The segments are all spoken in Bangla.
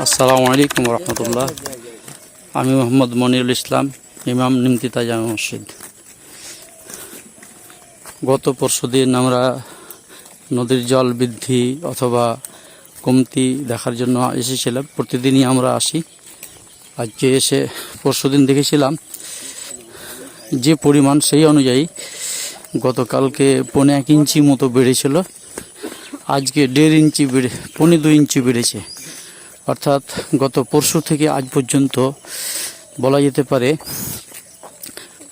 আসসালামু আলাইকুম রহমতুল্লাহ। আমি মোহাম্মদ মনিরুল ইসলাম, ইমাম নিমতিতা জামা মসজিদ। গত পরশু দিন আমরা নদীর জল বৃদ্ধি অথবা কমতি দেখার জন্য এসেছিলাম। প্রতিদিনই আমরা আসি। আজকে এসে পরশু দিন দেখেছিলাম যে পরিমাণ সেই অনুযায়ী গতকালকে পৌনে এক ইঞ্চি মতো বেড়েছিল। আজকে দেড় ইঞ্চি বেড়ে পৌনে দু ইঞ্চি বেড়েছে। অর্থাৎ গত পরশু থেকে আজ পর্যন্ত বলা যেতে পারে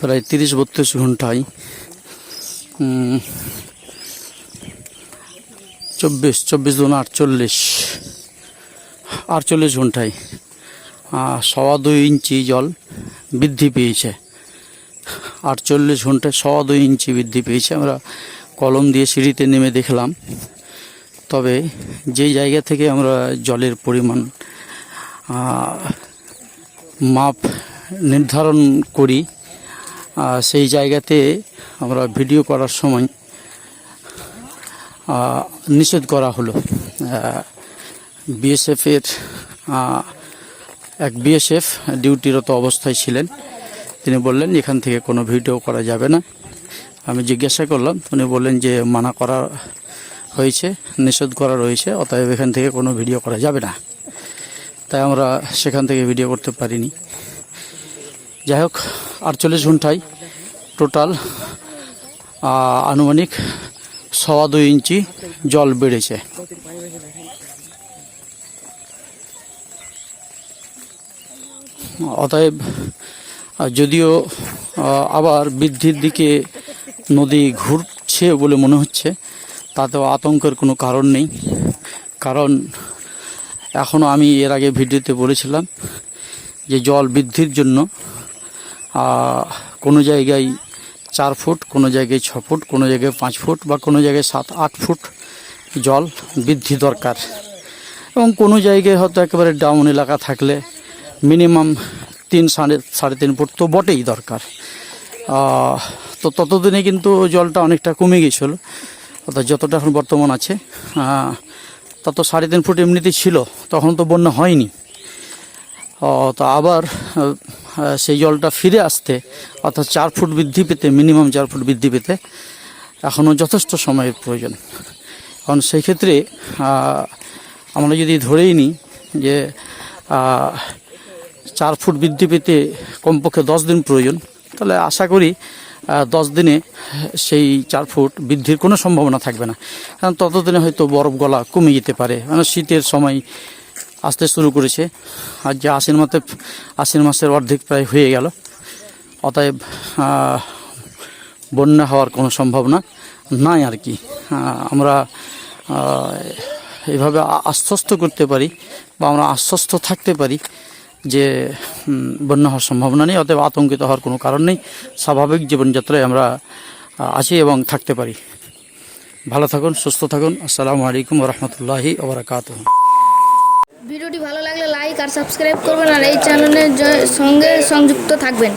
প্রায় তিরিশ বত্রিশ ঘন্টায় চব্বিশ চব্বিশ দুন আটচল্লিশ আটচল্লিশ ঘন্টায় সওয়া দুই ইঞ্চি জল বৃদ্ধি পেয়েছে। আটচল্লিশ ঘন্টায় সওয়া দুই ইঞ্চি বৃদ্ধি পেয়েছে। আমরা কলম দিয়ে সিঁড়িতে নেমে দেখলাম। তবে যেই জায়গা থেকে আমরা জলের পরিমাণ মাপ নির্ধারণ করি সেই জায়গাতে আমরা ভিডিও করার সময় নিষেধ করা হলো। বিএসএফের এক বিএসএফ ডিউটিরত অবস্থায় ছিলেন। তিনি বললেন, এখান থেকে কোনো ভিডিও করা যাবে না। আমি জিজ্ঞাসা করলাম উনি বললেন যে মানা করা হয়েছে, নিষেধ করা রয়েছে, অতএব এখান থেকে কোনো ভিডিও করা যাবে না। তাই আমরা সেখান থেকে ভিডিও করতে পারিনি। যাই হোক, আটচল্লিশ ঘন্টায় টোটাল আনুমানিক সওয়া দুই ইঞ্চি জল বেড়েছে। অতএব যদিও আবার বৃদ্ধির দিকে নদী ঘুরছে বলে মনে হচ্ছে তাতেও আতঙ্কের কোনো কারণ নেই। কারণ এখনও আমি এর আগে ভিডিওতে বলেছিলাম যে জল বৃদ্ধির জন্য কোনো জায়গায় চার ফুট, কোনো জায়গায় ছ ফুট, কোনো জায়গায় পাঁচ ফুট বা কোনো জায়গায় সাত, আট ফুট জল বৃদ্ধি দরকার। এবং কোনো জায়গায় হয়তো একেবারে ডাউন এলাকা থাকলে মিনিমাম তিন সাড়ে সাড়ে তিন ফুট তো বটেই দরকার। তো ততদিনে কিন্তু জলটা অনেকটা কমে গিয়েছিল অর্থাৎ যতটা এখন বর্তমান আছে আহ, তত সাড়ে তিন ফুট এমনিতেই ছিল তখন তো বন্যা হয়নি। তো আবার সেই জলটা ফিরে আসতে অর্থাৎ চার ফুট বৃদ্ধি পেতে মিনিমাম চার ফুট বৃদ্ধি পেতে এখনও যথেষ্ট সময়ের প্রয়োজন। কারণ সেই ক্ষেত্রে আমরা যদি ধরেই নিই যে চার ফুট বৃদ্ধি পেতে কমপক্ষে দশ দিন প্রয়োজন তাহলে আশা করি দশ দিনে সেই চার ফুট বৃদ্ধির কোনো সম্ভাবনা থাকবে না। কারণ ততদিনে হয়তো বরফ গলা কমে যেতে পারে। মানে শীতের সময় আসতে শুরু করেছে। আর যে আশ্বিন মাসে আশ্বিন মাসের অর্ধেক প্রায় হয়ে গেল। অতএব বন্যা হওয়ার কোনো সম্ভাবনা নাই আর কি। আমরা আহ, এইভাবে আশ্বস্ত করতে পারি বা আমরা আশ্বস্ত থাকতে পারি। যে বন্যা হওয়ার সম্ভাবনা নেই, অতএব আতঙ্কিত হওয়ার কোনো কারণ নেই। স্বাভাবিক জীবনযাত্রায় আমরা আছি এবং থাকতে পারি। ভালো থাকুন, সুস্থ থাকুন। আসসালামু আলাইকুম রহমতুল্লাহি ওবরাকাত ভিডিওটি ভালো লাগলে লাইক আর সাবস্ক্রাইব করবেন আর এই চ্যানেলের সঙ্গে সংযুক্ত থাকবেন।